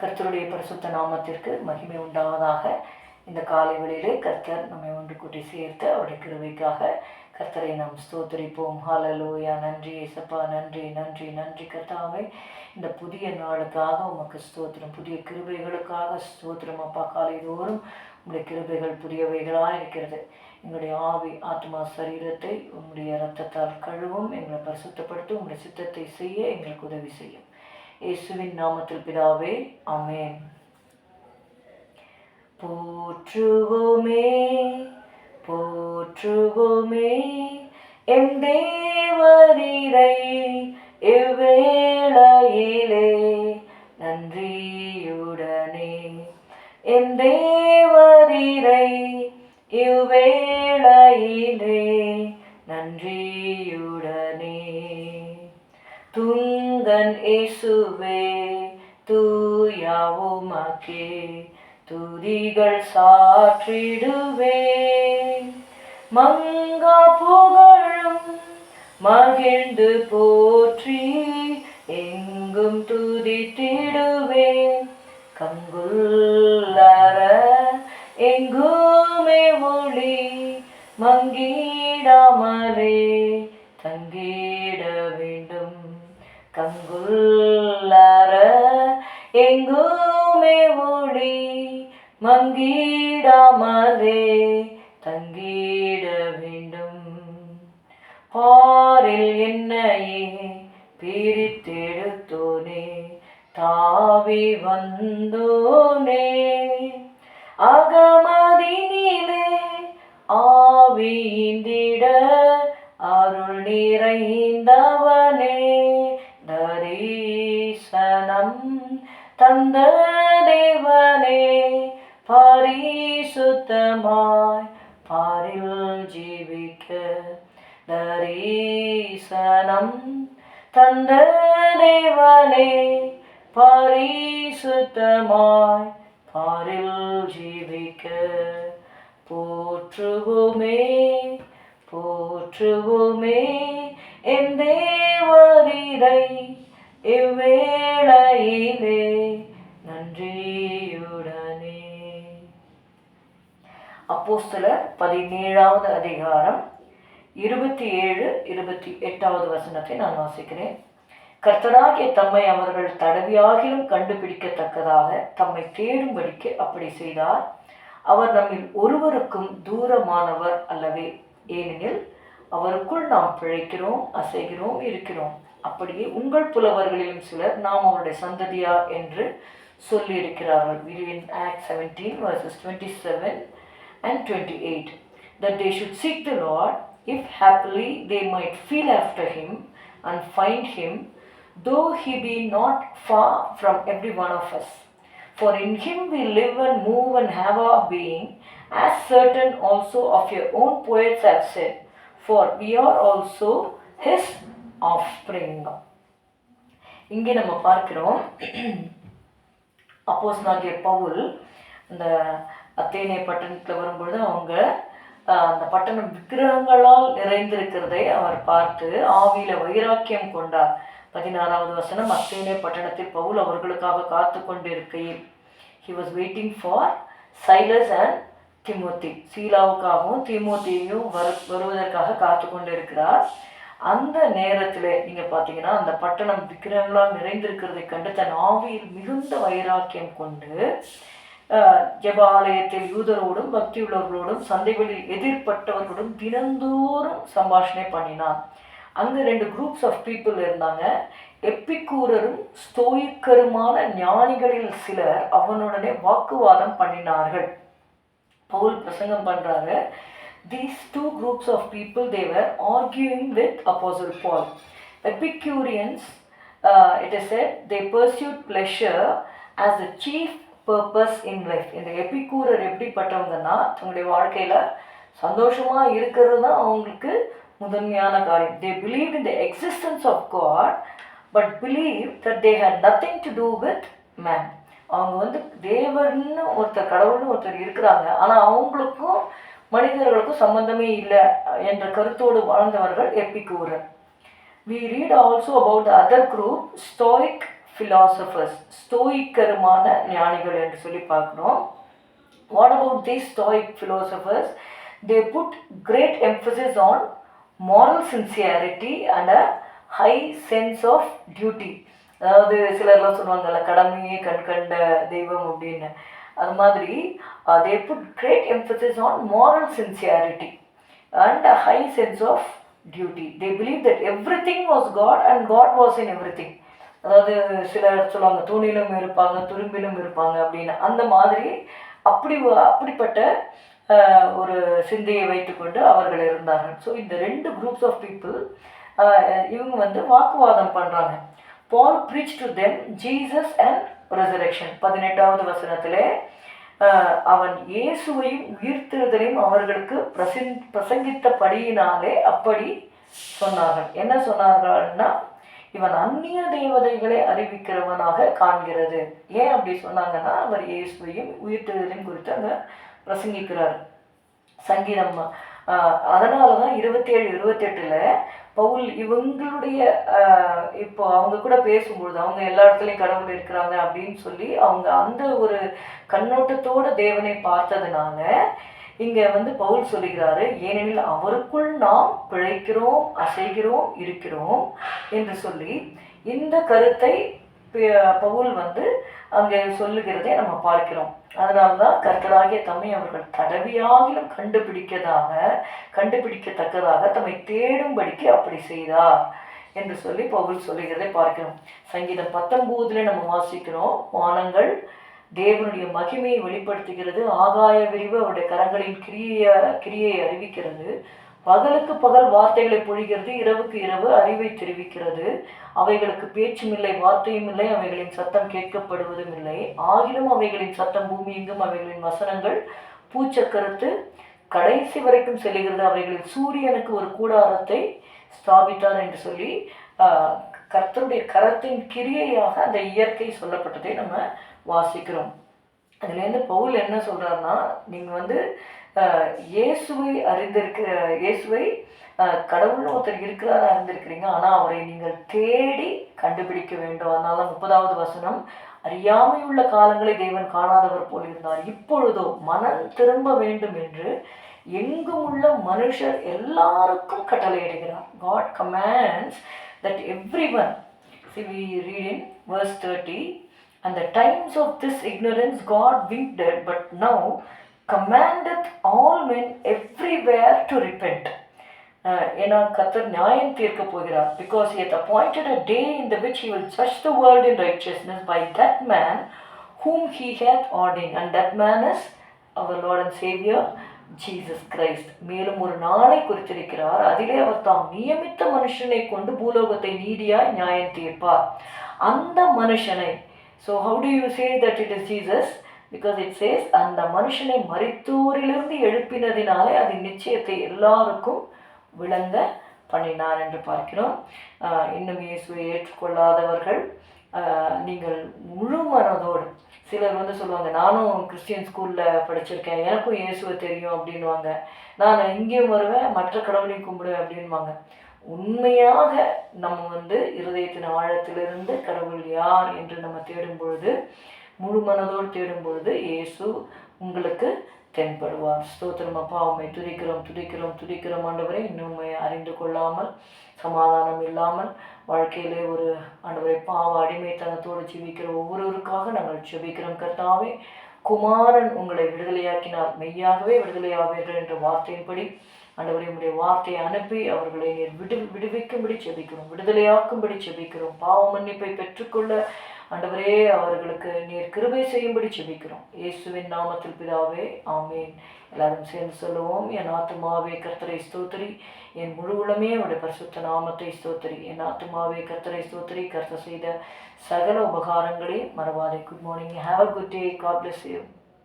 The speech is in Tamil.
கர்த்தருடைய பரிசுத்த நாமத்திற்கு மகிமை உண்டாவதாக. இந்த காலை வேளையிலே கர்த்தர் நம்மை ஒன்று கூட்டி சேர்த்து அவருடைய கிருவைக்காக கர்த்தரை நாம் ஸ்தோத்தரிப்போம். ஹாலலோயா நன்றி ஏசப்பா நன்றி நன்றி நன்றி கர்த்தாவை. இந்த புதிய நாளுக்காக உமக்கு ஸ்தோத்திரம் புதிய கிருபைகளுக்காக ஸ்தோத்திரம் அப்பா. காலை தோறும் உங்களுடைய கிருபைகள் புதியவைகளாக இருக்கிறது. எங்களுடைய ஆவி ஆத்மா சரீரத்தை உங்களுடைய இரத்தத்தால் கழுவும் எங்களை பரிசுத்தப்படுத்தும் உங்களுடைய சித்தத்தை செய்ய எங்களுக்கு உதவி செய்யும். இயேசுவின் நாமத்தில் பிதாவே அமேன் போற்றுவோமே போற்றுவோமே எம் தேவரீரை எவ்வேளையிலே நன்றியுடனே. என் தே துங்கன் இயேசுவே தூயாவுமக்கே துதிகள் சாற்றிடுவே. மங்கா புகழும் மகிழ்ந்து போற்றி எங்கும் துதித்திடுவேன் கங்குள்ளர எங்குமே ஒளி மங்கிடாமலே உள்ளார எங்குமே ஒளி மங்கிடாமலே தங்கிட வேண்டும். பாரில் என்னையே பிரித்தெடுத்தோனே தாவி வந்தோனே. அகமதினிலே ஆவிந்திட தந்த தேவனே பரிசுத்தமாய் பாரில் ஜீவிக்க போற்றுவோமே போற்றுவோமே. என் தேவரீரை இவ்வேளையிலே நன்றியுடனே. அப்போஸ்தலர் பதினேழாவது அதிகாரம் இருபத்தி ஏழு இருபத்தி எட்டாவது வசனத்தை நான் வாசிக்கிறேன். கர்த்தராகிய தம்மை அவர்கள் தடவியாகிலும் கண்டுபிடிக்கத்தக்கதாக தம்மை தேடும்படிக்கு அப்படி செய்தார். அவர் நம்மில் ஒருவருக்கும் தூரமானவர் அல்லவே ஏனெனில் அவருக்குள் நாம் பிழைக்கிறோம் அசைகிறோம் இருக்கிறோம். அப்படியே உங்கள் புலவர்களிலும் சிலர் நாம் அவருடைய சந்ததியா என்று சொல்லியிருக்கிறார்கள். We read in Acts 17 verses 27 and 28 that they should seek the Lord if happily they might feel after him and find him though he be not far from every one of us for in him we live and move and have our being as certain also of your own poets have said for we are also his offspring இங்கே நம்ம பார்க்கிறோம் அப்போஸ் நாகிய பவுல் அந்த அத்தேனே பட்டணத்தில் வரும்பொழுது அவங்க அந்த பட்டணம் விக்கிரகங்களால் நிறைந்திருக்கிறதை அவர் பார்த்து ஆவியில வைராக்கியம் கொண்டார். பதினாறாவது வசனம் அத்தேனே பட்டணத்தில் பவுல் அவர்களுக்காக காத்து கொண்டிருக்கையில். He was waiting for Silas and Timothy சீலாவுக்காகவும் திமோத்தியையும் வரு வருவதற்காக காத்து கொண்டிருக்கிறார். அந்த நேரத்தில் நீங்கள் பார்த்தீங்கன்னா அந்த பட்டணம் விக்கிரகங்களால் நிறைந்திருக்கிறதை கண்டு தன் ஆவியில் மிகுந்த வைராக்கியம் கொண்டு ஆஹ், யூதரோடும் பக்தி உள்ளவர்களோடும் சந்தைகளில் எதிர்ப்பட்டவர்களோடும் தினந்தோறும் சம்பாஷணை பண்ணினான். அங்கே ரெண்டு குரூப்ஸ் ஆஃப் பீப்புள் இருந்தாங்க. எப்பிக்கூரரும் ஸ்தோயிக்கருமான ஞானிகளில் சிலர் அவனுடனே வாக்குவாதம் பண்ணினார்கள். பவுல் பிரசங்கம் பண்றாங்க. These two groups of people they with arguing with apostle it epicureans Ed they pursuit pleasure as a chief purpose in life இந்த எபிக்கூரர் எப்படிப்பட்டவங்கன்னா தங்களுடைய வாழ்க்கையில் சந்தோஷமாக இருக்கிறது தான் அவங்களுக்கு முதன்மையான காரியம். They believe in the existence of God but believe that they had nothing to do with man அவங்க வந்து தேவர்னு ஒருத்தர் கடவுள்னு ஒருத்தர் இருக்கிறாங்க. ஆனால் அவங்களுக்கும் மனிதர்களுக்கும் சம்பந்தமே இல்லை என்ற கருத்தோடு வாழ்ந்தவர்கள் எப்பிக்கூரர் we read also about the other group, Stoic philosophers ஸ்டோயிக்கருமான ஞானிகள் என்று சொல்லி பார்க்குறோம். What about the Stoic philosophers they put great emphasis on moral sincerity and a high sense of duty அதாவது சிலர்லாம் சொல்லுவாங்கல்ல கடமையே கண் கண்ட தெய்வம் அப்படின்னு. அது மாதிரி they put great emphasis on moral sincerity and a high sense of duty they believe that every thing was God and God was in every thing அதாவது சிலர் சொல்லுவாங்க தூணிலும் இருப்பாங்க துரும்பிலும் இருப்பாங்க அப்படின்னு. அந்த மாதிரி அப்படி அப்படிப்பட்ட ஒரு சிந்தையை வைத்துக்கொண்டு அவர்கள் இருந்தார்கள். ஸோ இந்த ரெண்டு குரூப்ஸ் ஆஃப் பீப்புள் இவங்க வந்து வாக்குவாதம் பண்ணுறாங்க Paul preach to them Jesus and resurrection பதினெட்டாவது வசனத்திலே அவன் இயேசுவையும் உயிர்த்தெழுதலையும் அவர்களுக்கு பிரசின் பிரசங்கித்தபடியினாலே அப்படி சொன்னார்கள். என்ன சொன்னார்கள்னா இவன் அந்நிய தேவதைகளை அறிவிக்கிறவனாக காண்கிறது. ஏன் அப்படி சொன்னாங்கன்னா அவர் இயேசுவையும் உயிர்த்தெழுதலையும் குறித்து அங்கே பிரசங்கிக்கிறார். சங்கீதம் அதனால தான் இருபத்தி ஏழு இருபத்தெட்டில் பவுல் இவங்களுடைய இப்போ அவங்க கூட பேசும்பொழுது அவங்க எல்லா இடத்துலையும் கடவுள் இருக்கிறாங்க அப்படின்னு சொல்லி அவங்க அந்த ஒரு கண்ணோட்டத்தோட தேவனை பார்த்ததுனால இங்கே வந்து பவுல் சொல்லுகிறாரு ஏனெனில் அவருக்குள் நாம் பிழைக்கிறோம் அசைகிறோம் இருக்கிறோம் என்று சொல்லி இந்த கருத்தை பவுல் வந்து அங்கே சொல்லுகிறதை நம்ம பார்க்கிறோம். அதனால்தான் கர்த்தராகிய தம்மை அவர்கள் தடவியாகிலும் கண்டுபிடிக்கதாக கண்டுபிடிக்கத்தக்கதாக தம்மை தேடும்படிக்கு அப்படி செய்தார் என்று சொல்லி பவுல் சொல்லுகிறதை பார்க்கிறோம். சங்கீதம் பத்தொன்பதுல நம்ம வாசிக்கிறோம் வானங்கள் தேவனுடைய மகிமையை வெளிப்படுத்துகிறது. ஆகாய விரிவு அவருடைய கரங்களின் கிரிய கிரியை அறிவிக்கிறது. பகலுக்கு பகல் வார்த்தைகளை பொழிகிறது. இரவுக்கு இரவு அறிவை தெரிவிக்கிறது. அவைகளுக்கு பேச்சும் இல்லை வார்த்தையும் இல்லை அவைகளின் சத்தம் கேட்கப்படுவதும் இல்லை. ஆகிலும் அவைகளின் சத்தம் பூமி எங்கும் அவைகளின் வசனங்கள் பூச்சக்கரத்து. கடைசி வரைக்கும் செல்கிறது. அவைகளில் சூரியனுக்கு ஒரு கூடாரத்தை ஸ்தாபித்தார் என்று சொல்லி கர்த்தருடைய கரத்தின் கிரியையாக அந்த இயற்கை சொல்லப்பட்டதை நம்ம வாசிக்கிறோம். அதுலேருந்து பவுல் என்ன சொல்கிறாருன்னா நீங்கள் வந்து இயேசுவை அறிந்திருக்க இயேசுவை கடவுள் கடவுள்னு ஒருத்தர் இருக்கிறாரா அறிந்திருக்கிறீங்க ஆனால் அவரை நீங்கள் தேடி கண்டுபிடிக்க வேண்டும். அதனால முப்பதாவது வசனம் அறியாமையுள்ள காலங்களை தேவன் காணாதவர் போல் இருந்தார். இப்பொழுதோ மனம் திரும்ப வேண்டும் என்று எங்கும் உள்ள மனுஷர் எல்லாருக்கும் கட்டளையிடுகிறார் God commands that every one C we read in verse thirty and the times of this ignorance God winked at, but now commandeth all men everywhere to repent. Uh, ஏன்னா கத்தர் நியாயம் தீர்க்க போகிறார் because he hath appointed a day in the which he will judge the world in righteousness by that man whom he hath ordained and that man is our Lord and Savior Jesus Christ மேலும் ஒரு நாளை குறித்திருக்கிறார் அதிலே அவர் தாம் நியமித்த மனுஷனை கொண்டு பூலோகத்தை நீதியாய் நியாயம் தீர்ப்பார் அந்த மனுஷனை so how do you say that it is Jesus because it says அந்த மனுஷனை மரித்தோரிலிருந்து எழுப்பினதினாலே அது நிச்சயத்தை எல்லாருக்கும் விளங்க பண்ணினார் என்று பார்க்கிறோம். இன்னும் இயேசுவை ஏற்றுக்கொள்ளாதவர்கள் நீங்கள் முழு மனதோடு சிலர் வந்து சொல்லுவாங்க நானும் கிறிஸ்டியன் ஸ்கூலில் படிச்சிருக்கேன் எனக்கும் இயேசுவை தெரியும் அப்படின்வாங்க நான் இங்கேயும் வருவேன் மற்ற கடவுளையும் கும்பிடுவேன் அப்படின்வாங்க உண்மையாக நம்ம வந்து இருதயத்தின் ஆழத்திலிருந்து கடவுள் யார் என்று நம்ம தேடும் பொழுது முழு மனதோடு தேடும் பொழுது இயேசு உங்களுக்கு தென்படுவார். ஸ்தோத்திரம் அப்பா உம்மை துதிக்கிறோம் துதிக்கிறோம் துதிக்கிறோம். ஆண்டவரை இன்னுமே அறிந்து கொள்ளாமல் சமாதானம் இல்லாமல் வாழ்க்கையிலே ஒரு ஆண்டவரை பாவ அடிமைத்தனத்தோடு ஜீவிக்கிற ஒவ்வொருவருக்காக நாங்கள் ஜெபிக்கிறோம். கர்த்தாவே குமாரன் உங்களை விடுதலையாக்கினார். மெய்யாகவே விடுதலையாவீர்கள் என்ற வார்த்தையின்படி ஆண்டவரே உடைய வார்த்தையை அனுப்பி அவர்களை நீர் விடு விடுவிக்கும்படி செபிக்கிறோம். விடுதலையாக்கும்படி செபிக்கிறோம். பாவ மன்னிப்பை பெற்றுக்கொள்ள ஆண்டவரே அவர்களுக்கு நீர் கிருபை செய்யும்படி செபிக்கிறோம். இயேசுவின் நாமத்தில் பிதாவே ஆமேன். எல்லாரும் சேர்ந்து சொல்லுவோம் என் ஆத்துமாவே கர்த்தரை ஸ்தோத்திரி. என் முழு உளமே அவருடைய பரிசுத்த நாமத்தை ஸ்தோத்திரி. என் ஆத்துமாவே கர்த்தரை ஸ்தோத்திரி. கர்த்தர் செய்த சகல உபகாரங்களே மறவாதே. Good morning have a good day God bless you